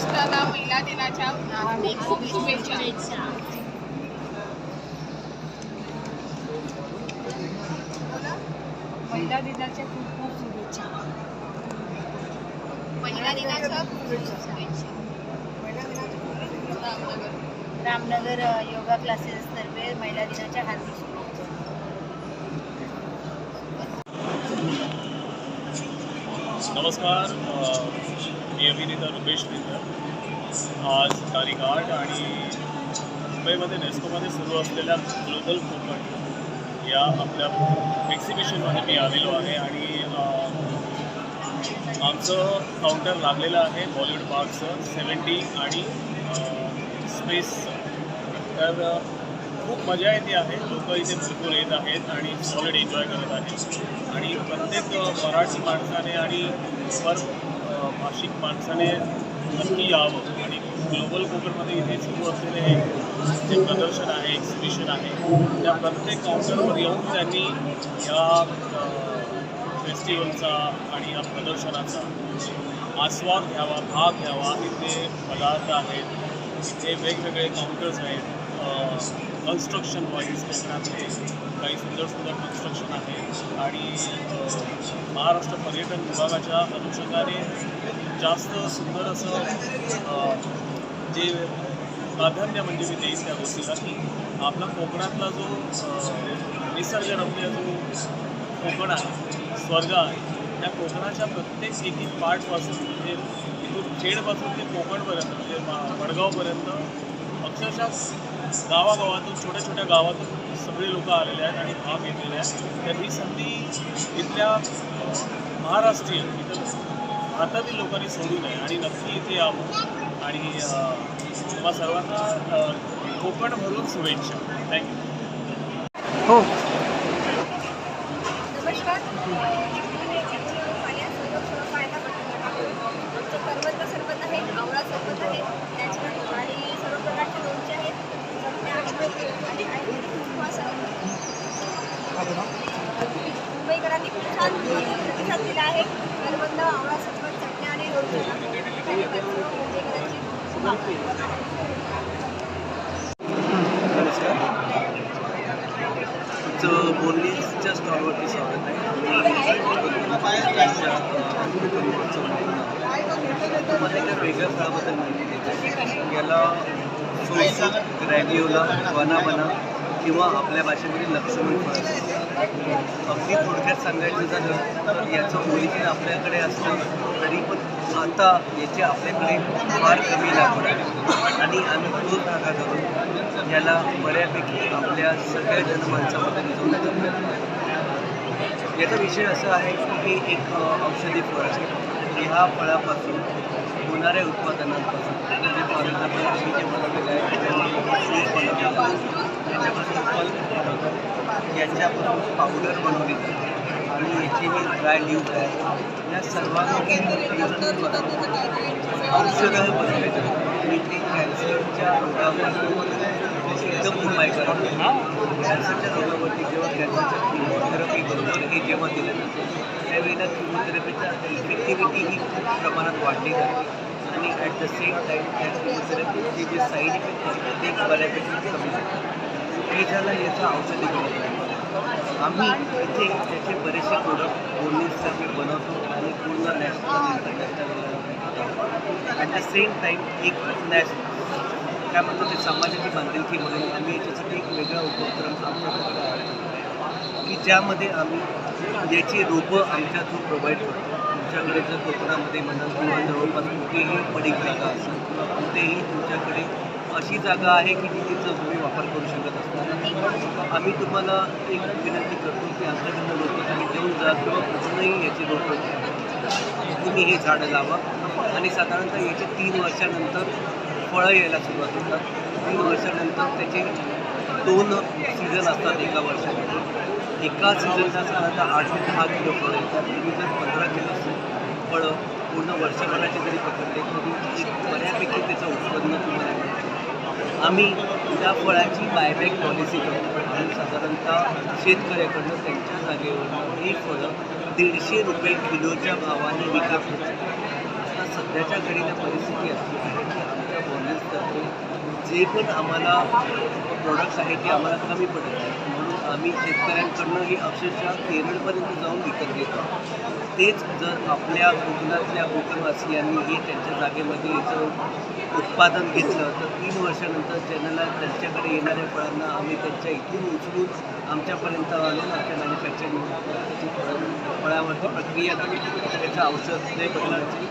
महाराष्ट्राला महिला दिनाच्या खूप खूप शुभेच्छा. महिला दिनाच्या खूप खूप शुभेच्छा. महिला दिनाच्या खूप शुभेच्छा. रामनगर. योगा क्लासेस तर्फे महिला दिनाच्या हार्दिक शुभेच्छा. नमस्कार अ, मी अभिनेता रुपेश मित्र आज तारीख आठ आणि मुंबईमध्ये नेस्कोमध्ये सुरू असलेल्या ग्लोबल कोकण या आपल्या एक्झिबिशनमध्ये मी आलेलो आहे आणि आमचं काउंटर लागलेलं आहे बॉलिवूड पार्कचं सेवन्टी आणि स्पेसचं तर खूप मजा येते आहे. लोक इथे भरपूर येत आहेत आणि सॉलिड एन्जॉय करत आहेत. आणि प्रत्येक मराठी माणसाने आणि पर भाषिक माणसाने नक्की यावं. आणि ग्लोबल कोकणमध्ये इथे सुरू असलेले हे जे प्रदर्शन आहे एक्झिबिशन आहे त्या प्रत्येक काउंटरवर येऊन त्यांनी या फेस्टिवलचा आणि या प्रदर्शनाचा आस्वाद घ्यावा भाग घ्यावा. इथे पदार्थ आहेत इथे वेगवेगळे काउंटर्स आहेत कन्स्ट्रक्शन वाईज कोकणातले काही सुंदर सुंदर कन्स्ट्रक्शन आहे. आणि महाराष्ट्र पर्यटन विभागाच्या अनुषंगाने जास्त सुंदर असं जे प्राधान्य म्हणजे मी देईन त्या गोष्टीला की आपला कोकणातला जो निसर्गरम्य जो कोकण आहे स्वर्ग आहे त्या कोकणाच्या प्रत्येक एक एक पार्टपासून म्हणजे इथून खेडपासून ते कोकणपर्यंत म्हणजे वडगावपर्यंत अक्षरशः गावागावातून छोट्या छोट्या गावातून सगळे लोक आलेले आहेत आणि भाग घेतलेले आहेत. तर ही संधी इथल्या महाराष्ट्रीयन इथं भारतातील लोकांनी सोडू नये आणि नक्की इथे यावं. आणि अ, तुम्हा सर्वांना कोकण भरून शुभेच्छा. थँक्यू हो नमस्कार पाण्यात सर्व पाहायला भेटणार आमचं पर्वत सरबत आहे आवळा सरबत आहे नॅचरल आणि सर्व प्रकारचे लोणचे आहेत चटण्या आहेत आणि आयुर्वेदिक उपवास आहे मुंबईकरांनी खूप छान प्रतिसाद दिला आहे आवळा आणि मुंबईकरांची खूप आभार. बोलणीच्या स्टॉलवरती स्वागत आहे तुम्हाला एका वेगळ्या फळाबद्दल माहिती देतो याला सोयी ग्रॅडिओला वना बना किंवा आपल्या भाषेमध्ये लक्ष्मण फळ. अगदी थोडक्यात सांगायचं झालं तर याचं ओरिजिन आपल्याकडे असलं तरी पण आता याची आपल्याकडे फार कमी लागवड आहे. आणि आम्ही तोच धागा करून याला बऱ्यापैकी आपल्या सगळ्या जनमानसामध्ये रुजवण्याचा प्रयत्न आहे. याचा विषय असा आहे की हे एक औषधी फळ आहे. ह्या फळापासून होणाऱ्या उत्पादनांपासून याच्यापासून पावडर बनवली जाते आणि याची ही ड्राय लीव्ह आहे या सर्वांना औषधं बनवली जातात आणि ते कॅन्सरच्या रोगावरती एकदम उपाय करतात कॅन्सरच्या रोगावरती जेव्हा कॅन्सरच्या किमोथेरपी बरोबर हे जेव्हा दिलं जातं त्यावेळेला किमोथेरपीचा इफेक्टिव्हिटी ही खूप प्रमाणात वाढली जाते आणि ॲट द सेम टाईम त्या जे साईड इफेक्ट असतात ते बऱ्यापैकी कमी झाले हे झालं याचं औषधी गुणधर्म आम्ही इथे त्याचे बरेचसे प्रोडक्ट बोर्निससाठी बनवतो आणि पूर्ण national international at the same time एक नॅशनल काय म्हणतो ते समाजाची बांधिलकी म्हणून आम्ही याच्यासाठी एक वेगळा उपक्रम आमच्याकडे की ज्यामध्ये आम्ही याची रोपं आमच्या थ्रू प्रोव्हाइड करतो. तुमच्याकडे जर कोकणामध्ये म्हणाल किंवा जवळपास कुठेही पडीक जागा असेल किंवा कुठेही तुमच्याकडे अशी जागा आहे की जिथेचा तुम्ही वापर करू शकत असणार आम्ही तुम्हाला एक विनंती करतो की आमच्याकडनं लोक तुम्ही देऊन जा किंवा कुठूनही याची रोपं तुम्ही हे झाडं लावा आणि साधारणतः याचे तीन वर्षानंतर फळं यायला सुरुवात होतात. तीन वर्षानंतर त्याचे दोन सीझन असतात एका वर्षामध्ये. एका सीझनला साधारणतः आठ ते दहा किलो फळं येतात. तुम्ही जर पंधरा किलो फळं पूर्ण वर्षभराचे जरी पकडले तरी बऱ्यापैकी त्याचं उत्पन्न तुम्हाला मिळतं आम्ही त्या फळाची बायबॅक पॉलिसी करतो. आणि साधारणतः शेतकऱ्याकडनं त्यांच्या जागेवर ही फळं दीडशे रुपये किलोच्या भावाने विकत घेतो आता सध्याच्या घडीला परिस्थिती अशी आहे की आमच्या बॉन्डेजतर्फे जे पण आम्हाला प्रोडक्ट्स आहेत ते आम्हाला कमी पडत आहेत. म्हणून आम्ही शेतकऱ्यांकडनं हे अक्षरशः केरळपर्यंत जाऊन विकत घेतो. तेच जर आपल्या कोकणातल्या कोकणवासियांनी हे त्यांच्या जागेमध्ये याचं उत्पादन घेतलं तर तीन वर्षानंतर त्यांना त्यांच्याकडे येणाऱ्या फळांना आम्ही त्यांच्या इथून उचलून आमच्यापर्यंत आणून आमच्या मॅन्युफॅक्चरिंग त्याची फळावरती प्रक्रिया करून त्याचं औषध ते बदलाची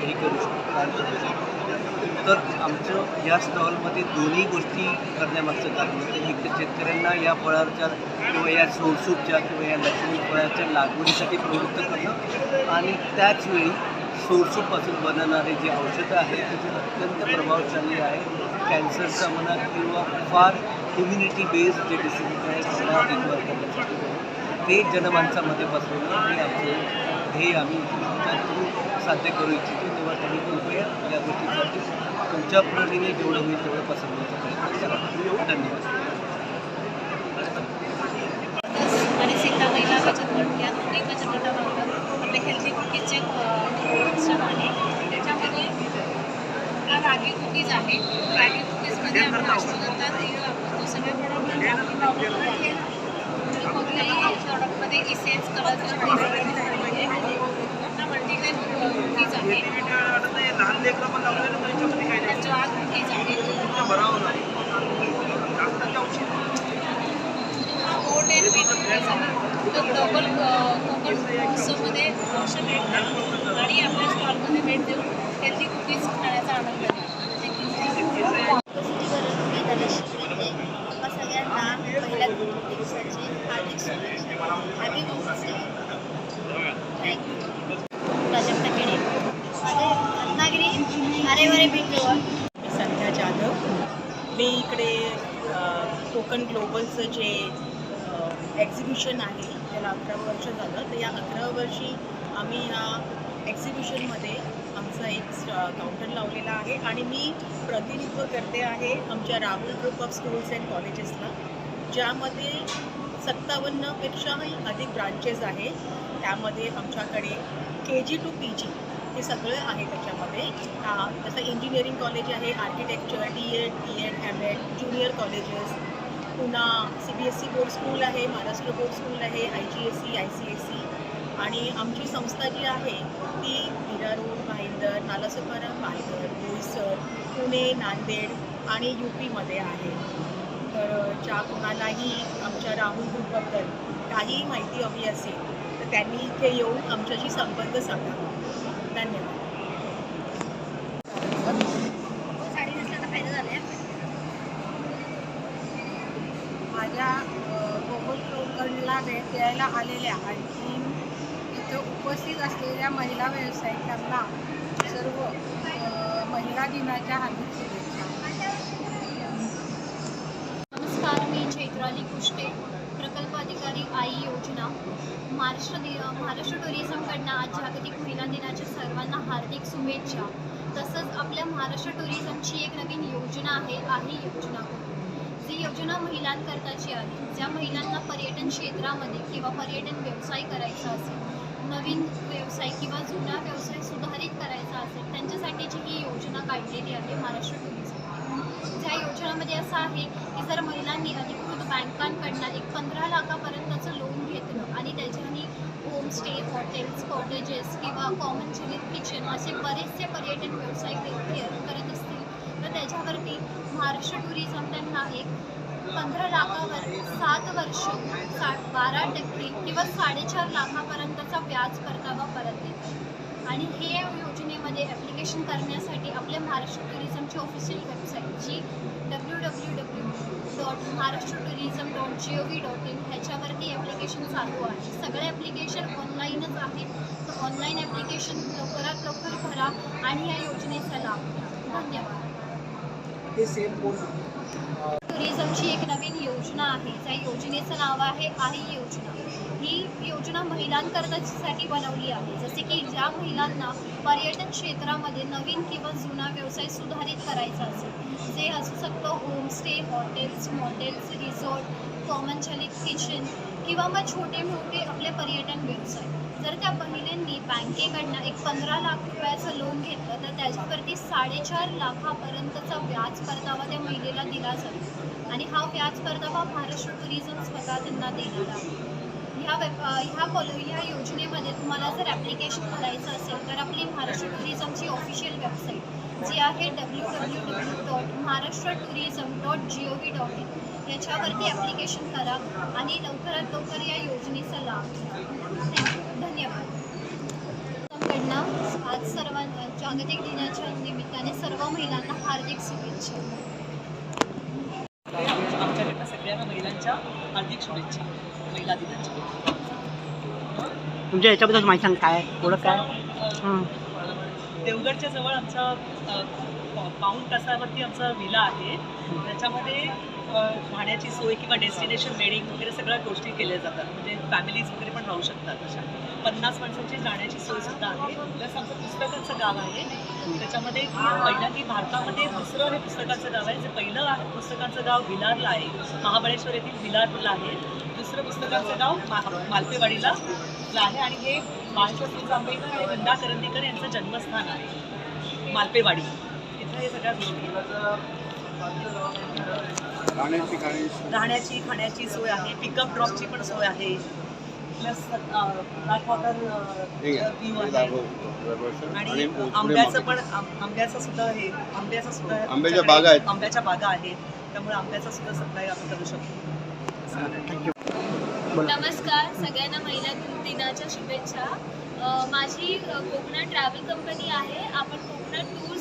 हे करू शकतो. तर आमचं या स्टॉलमध्ये दोन्ही गोष्टी करण्यामागचं कारण होतं. एक तर शेतकऱ्यांना या फळाच्या किंवा या सोरसूपच्या किंवा या लक्ष्मी फळाच्या लागवडीसाठी प्रवृत्त करणं आणि त्याचवेळी सोरसूपपासून बनवणारे जे औषधं आहेत ते अत्यंत प्रभावशाली आहे कॅन्सरचा म्हणा किंवा फार इम्युनिटी बेस्ड जे डिसीज आहेत त्यांना इग्नोर करण्यासाठी. ते जनमानसामध्ये बसवणं हे आमचं हे आम्ही साध्य करू इच्छितो. तेव्हा त्यांनी कृपया या गोष्टीसाठी तुमच्या परीने जेवढं होईल तेवढं पसरवण्याचा प्रयत्न करा धन्यवाद. सीता महिला बचत बचत आहे त्याच्यामध्ये रागी कुकीज आहे रागी कुकीजमध्ये आपण वापरतो वापरतो कोणत्याही प्रॉडक्टमध्ये इसेन्स कलर मल्टीग्रेन कुकीज आहे हा ज्वार कुकीज आहे. हा ओट अँड मीठ कुकीज आहे. तो ग्लोबल कोकण महोत्सवमध्ये औषध भेटतात आणि आपल्या स्टॉलमध्ये भेट देऊन हेल्दी कुकीज खाण्याचा आनंद घ्या थँक्यू उपस्थितीवरून मी धनश्री मिळते आपल्या सगळ्यांना पहिल्या दिवसाची हार्दिक शुभेच्छा happy women's day thank you Prajakta Khede माझे रत्नागिरी अरे वरे पिंपळवण मी संध्या जाधव. मी इकडे कोकण ग्लोबलचं जे एक्झिबिशन आहे त्याला अकरा वर्ष झालं. तर या अकरा वर्षी आम्ही या एक्झिबिशनमध्ये आमचा एक काउंटर लावलेला आहे. आणि मी प्रतिनिधित्व करते आहे आमच्या Rahul group of schools and कॉलेजेसला ज्यामध्ये सत्तावन्नपेक्षाही अधिक ब्रांचेस आहे. त्यामध्ये आमच्याकडे के जी टू पी जी हे सगळं आहे त्याच्यामध्ये. जसं इंजिनिअरिंग कॉलेज आहे architecture D Ed P Ed M Ed junior colleges पुन्हा C B S C board school आहे महाराष्ट्र बोर्ड स्कूल आहे I G S C I C S C आणि आमची संस्था जी आहे ती मीरा रोड भाईंदर नालासोपारा भाईंदर बोईसर पुणे नांदेड आणि यू पीमध्ये आहे. तर ज्या कोणालाही आमच्या राहुल ग्रुपबद्दल काही माहिती हवी असेल तर त्यांनी इथे येऊन आमच्याशी संपर्क साधावा धन्यवाद फायदा माझ्या गोकुल कोकणला भेट द्यायला आलेल्या आणखी इथं उपस्थित असलेल्या महिला व्यावसायिकांना सर्व महिला दिनाच्या हार्दिक शुभेच्छा. नमस्कार मी चैत्राली कुष्टे. प्रकल्प अधिकारी आई योजना. महाराष्ट्र दि महाराष्ट्र टुरिझमकडनं आज जागतिक महिला दिनाच्या सर्वांना हार्दिक शुभेच्छा. तसंच आपल्या महाराष्ट्र टुरिझमची एक नवीन योजना आहे आई योजना. जी योजना महिलांकरताची आहे. ज्या महिलांना पर्यटन क्षेत्रामध्ये किंवा पर्यटन व्यवसाय करायचा असेल नवीन व्यवसाय किंवा जुना व्यवसाय सुधारित करायचा असेल त्यांच्यासाठीची ही योजना काढलेली आहे महाराष्ट्र टुरिझम. ज्या योजनामध्ये असं आहे की जर महिलांनी अधिकृत बँकांकडनं एक पंधरा लाखापर्यंतचं लोन घेतलं. आणि त्याच्यानी होमस्टे हॉटेल्स कॉटेजेस किंवा कॉमन चिलित किचन असे बरेचसे पर्यटन व्यवसाय करत असतील. तर त्याच्यावरती महाराष्ट्र टुरिझम त्यांना एक पंधरा लाखावर सात वर्ष सा बारा टक्के किंवा साडेचार लाखापर्यंतचा व्याज परतावा परत देते आणि हे योजनेमध्ये ॲप्लिकेशन करण्यासाठी आपल्या महाराष्ट्र टुरिझमची official website G W W W dot Maharashtra tourism dot G O V dot in ह्याच्यावरती ॲप्लिकेशन चालू आहे. सगळे ॲप्लिकेशन ऑनलाईनच आहेत. तर ऑनलाईन ॲप्लिकेशन लवकरात लवकर भरा आणि या योजनेचा लाभ घ्या. धन्यवाद. टुरिझमची एक नवीन योजना आहे. त्या योजनेचं नाव आहे आई योजना. योजना महिलांकरतासाठी बनवली आहे. जसे की ज्या महिलांना पर्यटन क्षेत्रामध्ये नवीन किंवा जुना व्यवसाय सुधारित करायचा असेल जे असू शकतो homestay hotels motels resort common चलित किचन किंवा मग छोटे मोठे आपले पर्यटन व्यवसाय. जर त्या महिलेंनी बँकेकडनं एक पंधरा लाख रुपयाचं लोन घेतलं तर त्याच्यावरती साडेचार लाखापर्यंतचा व्याज परतावा त्या महिलेला दिला जातो आणि हा व्याज परतावा महाराष्ट्र टुरिझम स्वतः त्यांना देणार आहे. ह्या वेब ह्या पॉल ह्या योजनेमध्ये तुम्हाला जर ॲप्लिकेशन करायचं असेल तर आपली महाराष्ट्र टुरिझमची ऑफिशियल वेबसाईट जी आहे W W W dot Maharashtra tourism dot G O V dot in याच्यावरती ॲप्लिकेशन करा आणि लवकरात लवकर या योजनेचा लाभ थँक्यू धन्यवाद. आज सर्वांना जागतिक दिनाच्या निमित्ताने सर्व महिलांना हार्दिक शुभेच्छा. महिलांच्या हार्दिक शुभेच्छा महिला दिनाच्या. तुमच्या याच्याबद्दल माहिती सांग काय ओळख काय? देवगडच्या जवळ आमचा अ, पाऊण तासावरती आमचा विला आहे. त्याच्यामध्ये राहण्याची सोय किंवा डेस्टिनेशन वेडिंग वगैरे सगळ्या गोष्टी केल्या जातात. म्हणजे फॅमिलीज वगैरे पण राहू शकतात अशा. पन्नास माणसांची राहण्याची सोय सुद्धा आहे. प्लस आमचं पुस्तकांचं गाव आहे. त्याच्यामध्ये की पहिल्यांदा भारतामध्ये दुसरं हे पुस्तकाचं गाव आहे. जे पहिलं पुस्तकांचं गाव विलारला आहे. महाबळेश्वर येथील विलारला आहे. दुसरं पुस्तकांचं गाव मा मालपेवाडीला आहे. आणि हे बाळशास्त्री जांभेकर आणि वृंदा करंदीकर यांचं जन्मस्थान आहे. मालपेवाडी. हे राहण्याची खाण्याची सोय आहे. पिकअप ड्रॉपची पण सोय आहे. प्लस आणि आंब्याचं पण आंब्याचं सुद्धा हे आंब्याचं सुद्धा आंब्याच्या बागा आहेत. आंब्याच्या बागा आहेत. त्यामुळे आंब्याचा सुद्धा सप्लाय आपण करू शकतो. नमस्कार. सगळ्यांना महिला दिनाच्या शुभेच्छा. माझी कोकणात ट्रॅव्हल कंपनी आहे. आपण कोकणात तर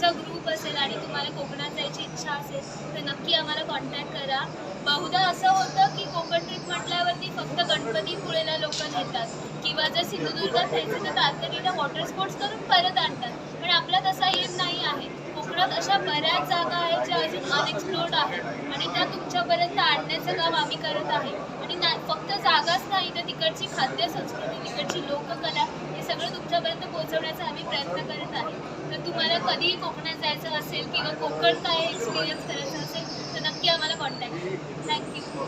तुमचा ग्रुप असेल आणि तुम्हाला कोकणात जायची इच्छा असेल तर नक्की आम्हाला कॉन्टॅक्ट करा. बहुधा असं होतं की कोकण ट्रिप म्हटल्यावरती फक्त गणपतीपुळेला लोक नेतात. किंवा जर सिंधुदुर्गात जायचं तर तातडीला वॉटर स्पोर्ट्स करून परत आणतात. पण आपला तसा एम नाही आहे. कोकणात अशा बऱ्याच जागा आहेत ज्या अजून अनएक्सप्लोर्ड आहेत. आणि त्या तुमच्यापर्यंत आणण्याचं काम आम्ही करत आहे. आणि ना फक्त जागाच नाही तर तिकडची खाद्य संस्कृती तिकडची लोककला हे सगळं तुमच्यापर्यंत पोहोचवण्याचा आम्ही प्रयत्न करत आहे. तर तुम्हाला कधीही कोकणात जायचं असेल किंवा कोकण काय एक्सपिरियन्स करायचं असेल तर नक्की आम्हाला कॉन्टॅक्ट थँक्यू